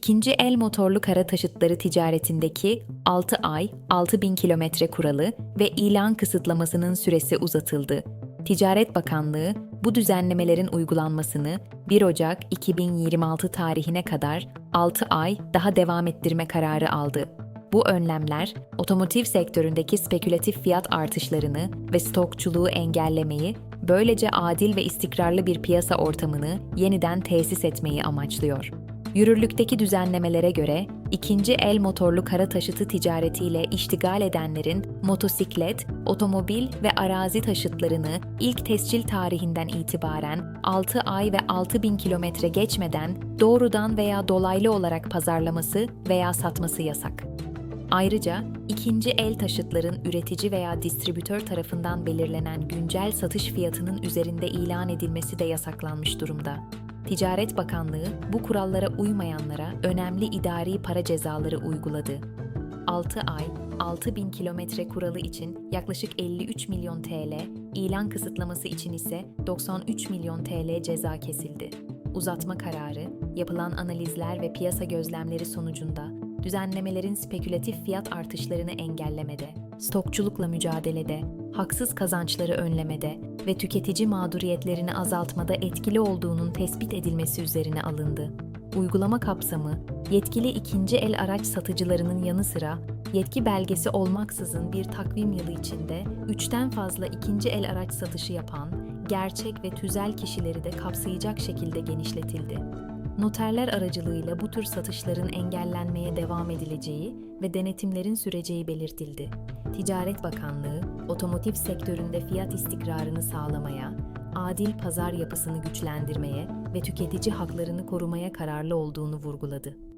ikinci el motorlu kara taşıtları ticaretindeki 6 ay 6000 kilometre kuralı ve ilan kısıtlamasının süresi uzatıldı. Ticaret Bakanlığı bu düzenlemelerin uygulanmasını 1 Ocak 2026 tarihine kadar 6 ay daha devam ettirme kararı aldı. Bu önlemler, otomotiv sektöründeki spekülatif fiyat artışlarını ve stokçuluğu engellemeyi, böylece adil ve istikrarlı bir piyasa ortamını yeniden tesis etmeyi amaçlıyor. Yürürlükteki düzenlemelere göre, ikinci el motorlu kara taşıtı ticaretiyle iştigal edenlerin motosiklet, otomobil ve arazi taşıtlarını ilk tescil tarihinden itibaren 6 ay ve 6000 kilometre geçmeden doğrudan veya dolaylı olarak pazarlaması veya satması yasak. Ayrıca ikinci el taşıtların üretici veya distribütör tarafından belirlenen güncel satış fiyatının üzerinde ilan edilmesi de yasaklanmış durumda. Ticaret Bakanlığı bu kurallara uymayanlara önemli idari para cezaları uyguladı. 6 ay, 6000 kilometre kuralı için yaklaşık 53 milyon TL, ilan kısıtlaması için ise 93 milyon TL ceza kesildi. Uzatma kararı, yapılan analizler ve piyasa gözlemleri sonucunda düzenlemelerin spekülatif fiyat artışlarını engellemede, stokçulukla mücadelede, haksız kazançları önlemede ve tüketici mağduriyetlerini azaltmada etkili olduğunun tespit edilmesi üzerine alındı. Uygulama kapsamı, yetkili ikinci el araç satıcılarının yanı sıra yetki belgesi olmaksızın bir takvim yılı içinde üçten fazla ikinci el araç satışı yapan, gerçek ve tüzel kişileri de kapsayacak şekilde genişletildi. Noterler aracılığıyla bu tür satışların engellenmeye devam edileceği ve denetimlerin süreceği belirtildi. Ticaret Bakanlığı, otomotiv sektöründe fiyat istikrarını sağlamaya, adil pazar yapısını güçlendirmeye ve tüketici haklarını korumaya kararlı olduğunu vurguladı.